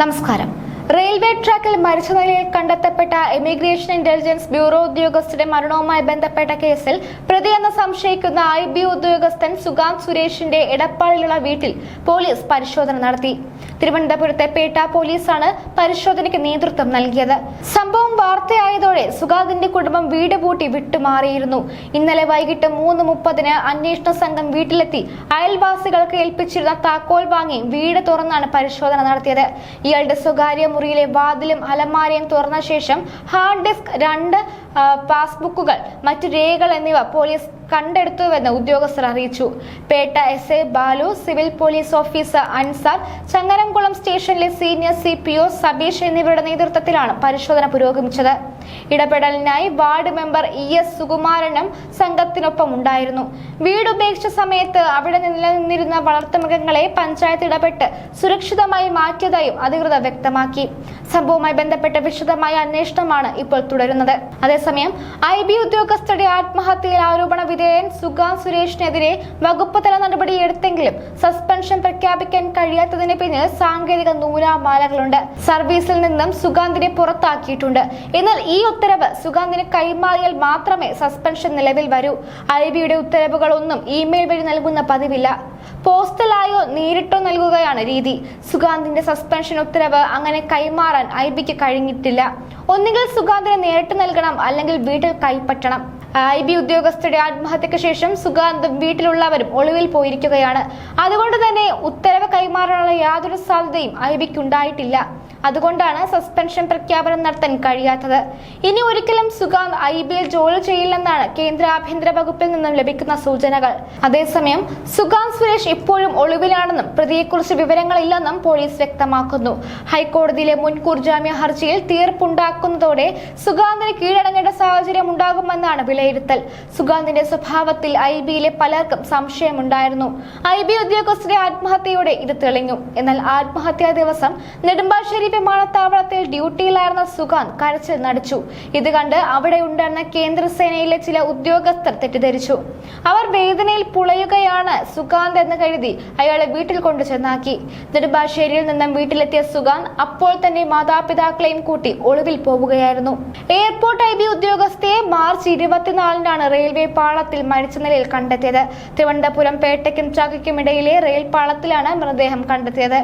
നമസ്കാരം. റെയിൽവേ ട്രാക്കിൽ മരിച്ച നിലയിൽ കണ്ടെത്തപ്പെട്ട ഇമിഗ്രേഷൻ ഇന്റലിജൻസ് ബ്യൂറോ ഉദ്യോഗസ്ഥരുടെ മരണവുമായി ബന്ധപ്പെട്ട കേസിൽ പ്രതിയെന്ന് സംശയിക്കുന്ന ഐ ബി ഉദ്യോഗസ്ഥൻ സുഗാന്ത് സുരേഷിന്റെ എടപ്പാളിലുള്ള വീട്ടിൽ പോലീസ് പരിശോധന നടത്തി. തിരുവനന്തപുരത്തെ പേട്ട പോലീസാണ് പരിശോധനയ്ക്ക് നേതൃത്വം നൽകിയത്. സംഭവം വാർത്തയായതോടെ സുഗാദിന്റെ കുടുംബം വീട് പൂട്ടി വിട്ടുമാറിയിരുന്നു. ഇന്നലെ വൈകിട്ട് മൂന്ന് മുപ്പതിന് അന്വേഷണ സംഘം വീട്ടിലെത്തി. അയൽവാസികൾക്ക് ഏൽപ്പിച്ചിരുന്ന താക്കോൽ വാങ്ങി വീട് തുറന്നാണ് പരിശോധന നടത്തിയത്. ഇയാളുടെ സ്വകാര്യ മുറിയിലെ വാതിലും അലമാരയും തുറന്ന ശേഷം ഹാർഡ് ഡിസ്ക് രണ്ട് പാസ്ബുക്കുകൾ മറ്റു രേഖകൾ എന്നിവ പോലീസ് കണ്ടെടുത്തുവെന്ന് ഉദ്യോഗസ്ഥർ അറിയിച്ചു. Pettah S A Balu civil police officer Ansar Changaramkulam സ്റ്റേഷനിലെ senior C P O Sabeesh എന്നിവരുടെ നേതൃത്വത്തിലാണ് പരിശോധന പുരോഗമിച്ചത്. ഇടപെടലിനായി വാർഡ് മെമ്പർ ഇ എസ് സുകുമാരനും സംഘത്തിനൊപ്പം ഉണ്ടായിരുന്നു. വീട് ഉപേക്ഷിച്ച സമയത്ത് അവിടെ നിലനിന്നിരുന്ന വളർത്തുമൃഗങ്ങളെ പഞ്ചായത്ത് ഇടപെട്ട് സുരക്ഷിതമായി മാറ്റിയതായും അധികൃതർ വ്യക്തമാക്കി. സംഭവവുമായി ബന്ധപ്പെട്ട് വിശദമായ അന്വേഷണമാണ് ഇപ്പോൾ തുടരുന്നത്. അതേസമയം ഐ ബി ഉദ്യോഗസ്ഥരുടെ ആത്മഹത്യയിൽ ആരോപണ വിധേയൻ സുഗാൻ സുരേഷിനെതിരെ വകുപ്പ് തല നടപടി എടുത്തെങ്കിലും സസ്പെൻഷൻ പ്രഖ്യാപിക്കാൻ കഴിയാത്തതിന് പിന്നിൽ സാങ്കേതിക നൂലാമാലകളുണ്ട്. സർവീസിൽ നിന്നും സുഗാന്തിനെ പുറത്താക്കിയിട്ടുണ്ട്. എന്നാൽ ഈ ഉത്തരവ് സുഗാന്തിന് കൈമാറിയാൽ മാത്രമേ സസ്പെൻഷൻ നിലവിൽ വരൂ. ഐ ബിയുടെ ഉത്തരവുകളൊന്നും ഇമെയിൽ വഴി നൽകുന്ന പതിവില്ല. പോസ്റ്റലായോ നേരിട്ടോ നൽകുകയാണ് രീതി. സുഗാന്തിന്റെ സസ്പെൻഷൻ ഉത്തരവ് അങ്ങനെ കൈമാറാൻ ഐ ബിക്ക് കഴിഞ്ഞിട്ടില്ല. ഒന്നുകിൽ സുഗാന്തിനെ നേരിട്ട് നൽകണം അല്ലെങ്കിൽ വീട്ടിൽ കൈപ്പറ്റണം. ഐ ബി ഉദ്യോഗസ്ഥരുടെ ആത്മഹത്യക്ക് ശേഷം സുഗാന്തും വീട്ടിലുള്ളവരും ഒളിവിൽ പോയിരിക്കുകയാണ്. അതുകൊണ്ട് തന്നെ ഉത്തരവ് കൈമാറാനുള്ള യാതൊരു സാധ്യതയും ഐ ബിക്ക് ഉണ്ടായിട്ടില്ല അതുകൊണ്ടാണ് സസ്പെൻഷൻ പ്രഖ്യാപനം നടത്താൻ കഴിയാത്തത്. ഇനി ഒരിക്കലും സുഗാന്ത് ഐ ബിയിൽ ജോലി ചെയ്യില്ലെന്നാണ് കേന്ദ്ര ആഭ്യന്തര വകുപ്പിൽ നിന്നും ലഭിക്കുന്ന സൂചനകൾ. അതേസമയം സുഗാന്ത് സുരേഷ് ഇപ്പോഴും ഒളിവിലാണെന്നും പ്രതിയെക്കുറിച്ച് വിവരങ്ങളില്ലെന്നും പോലീസ് വ്യക്തമാക്കുന്നു. ഹൈക്കോടതിയിലെ മുൻകൂർ ജാമ്യ ഹർജിയിൽ തീർപ്പുണ്ടാക്കുന്നതോടെ സുഗാന്തിന് കീഴടങ്ങേണ്ട സാഹചര്യം ഉണ്ടാകുമെന്നാണ് വിലയിരുത്തൽ. സുഗാന്തിന്റെ സ്വഭാവത്തിൽ ഐ ബിയിലെ പലർക്കും സംശയമുണ്ടായിരുന്നു. ഐ ബി ഉദ്യോഗസ്ഥരെ ആത്മഹത്യയോടെ ഇത് തെളിഞ്ഞു. എന്നാൽ ആത്മഹത്യാ ദിവസം നെടുമ്പാശ്ശേരി വിമാനത്താവളത്തിൽ ഡ്യൂട്ടിയിലായിരുന്ന സുഗാന്ത് കരച്ചിൽ നടിച്ചു. ഇത് കണ്ട് അവിടെ ഉണ്ടായിരുന്ന കേന്ദ്രസേനയിലെ ചില ഉദ്യോഗസ്ഥർ തെറ്റിദ്ധരിച്ചു. അവർ വേദനയിൽ പുളയുകയാണ് സുഗാന്ത് എന്ന് കരുതി അയാളെ വീട്ടിൽ കൊണ്ടു ചെന്നാക്കി. നെടുമ്പാശ്ശേരിയിൽ നിന്നും വീട്ടിലെത്തിയ സുഗാന്ത് അപ്പോൾ തന്നെ മാതാപിതാക്കളെയും കൂട്ടി ഒളിവിൽ പോവുകയായിരുന്നു. എയർപോർട്ട് ഐ ബി മാർച്ച് ഇരുപത്തിനാലിനാണ് റെയിൽവേ പാളത്തിൽ മരിച്ച നിലയിൽ കണ്ടെത്തിയത്. തിരുവനന്തപുരം പേട്ടയ്ക്കും ചാകയ്ക്കും ഇടയിലെ റെയിൽ പാളത്തിലാണ് മൃതദേഹം കണ്ടെത്തിയത്.